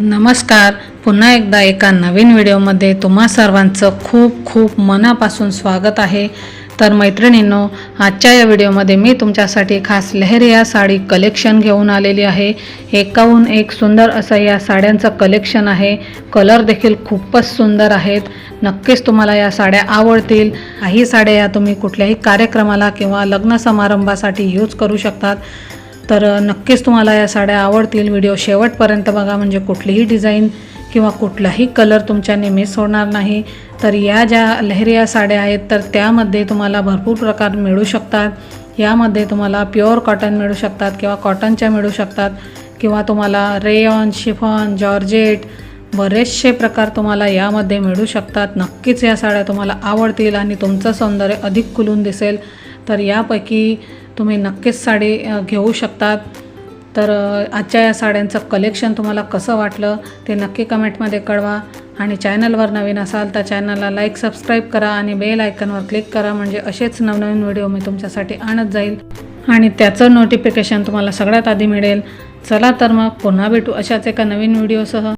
नमस्कार. पुन्हा एकदा एका नवीन व्हिडिओमध्ये तुम्हा सर्वांचं खूप खूप मनापासून स्वागत आहे. तर मैत्रिणींनो आजच्या या व्हिडिओमध्ये मी तुमच्यासाठी खास लहरिया साडी कलेक्शन घेऊन आलेली आहे. एकाहून एक सुंदर असं या साड्यांचं कलेक्शन आहे. कलर देखील खूपच सुंदर आहेत. नक्कीच तुम्हाला या साड्या आवडतील. काही साड्या या तुम्ही कुठल्याही कार्यक्रमाला किंवा लग्न समारंभासाठी यूज करू शकतात. तर नक्कीच तुम्हाला या साड्या आवडतील. व्हिडिओ शेवटपर्यंत बघा. म्हणजे कुठलीही डिझाईन किंवा कुठलाही कलर तुमच्याने मिस होणार नाही. तर या ज्या लहरिया साड्या आहेत तर त्यामध्ये तुम्हाला भरपूर प्रकार मिळू शकतात. यामध्ये तुम्हाला प्युअर कॉटन मिळू शकतात किंवा कॉटनच्या मिळू शकतात. किंवा तुम्हाला रेयॉन शिफॉन जॉर्जेट बरेचसे प्रकार तुम्हाला यामध्ये मिळू शकतात. नक्कीच या साड्या तुम्हाला आवडतील आणि तुमचं सौंदर्य अधिक खुलून दिसेल. तर यापैकी तुम्ही नक्कीच साडी घेऊ शकतात. तर आजच्या या साड्यांचं कलेक्शन तुम्हाला कसं वाटलं ते नक्की कमेंटमध्ये कळवा. आणि चॅनलवर नवीन असाल तर चॅनलला लाईक सबस्क्राईब करा आणि बेल आयकनवर क्लिक करा म्हणजे असेच नवनवीन व्हिडिओ मी तुमच्यासाठी आणत जाईल. आणि त्याचं नोटिफिकेशन तुम्हाला सगळ्यात आधी मिळेल. चला तर मग पुन्हा भेटू अशाच एका नवीन व्हिडिओसह